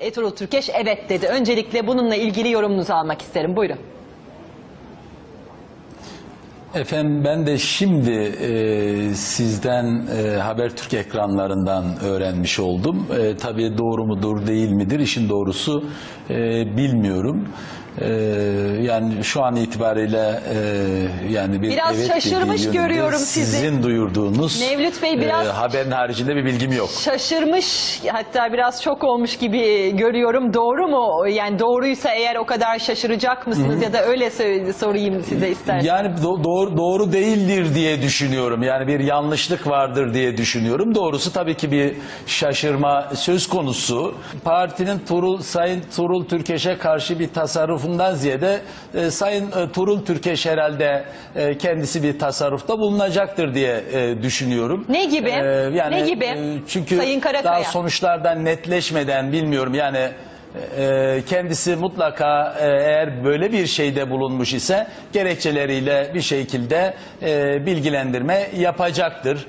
Ertuğrul Türkeş evet dedi. Öncelikle bununla ilgili yorumunuzu almak isterim. Buyurun. Efendim ben de şimdi e, sizden e, Habertürk ekranlarından öğrenmiş oldum. E, tabii doğru mudur değil midir işin doğrusu e, bilmiyorum. E, yani şu an itibariyle e, yani bir Biraz evet şaşırmış dediği yönünde görüyorum sizi. Sizin duyurduğunuz Mevlüt Bey biraz- e, haberin haricinde bir bilgim yok. Şaşırmış hatta biraz şok olmuş gibi görüyorum. Doğru mu? Yani doğruysa eğer o kadar şaşıracak mısınız ya da öyle sö- sorayım size isterseniz. Yani do- doğru, doğru değildir diye düşünüyorum. Yani bir yanlışlık vardır diye düşünüyorum. Doğrusu tabii ki bir şaşırma söz konusu. Partinin Turul, Sayın Turul Türkeş'e karşı bir tasarrufundan ziyade e, Sayın e, Turul Türkeş herhalde e, kendisi bir tasarrufta bulunacaktır diye e, düşünüyorum. Ne gibi? Ne gibi? e, çünkü Sayın Karakaya. daha sonuçlardan netleşmeden bilmiyorum yani e, kendisi mutlaka e, eğer böyle bir şeyde bulunmuş ise gerekçeleriyle bir şekilde e, bilgilendirme yapacaktır.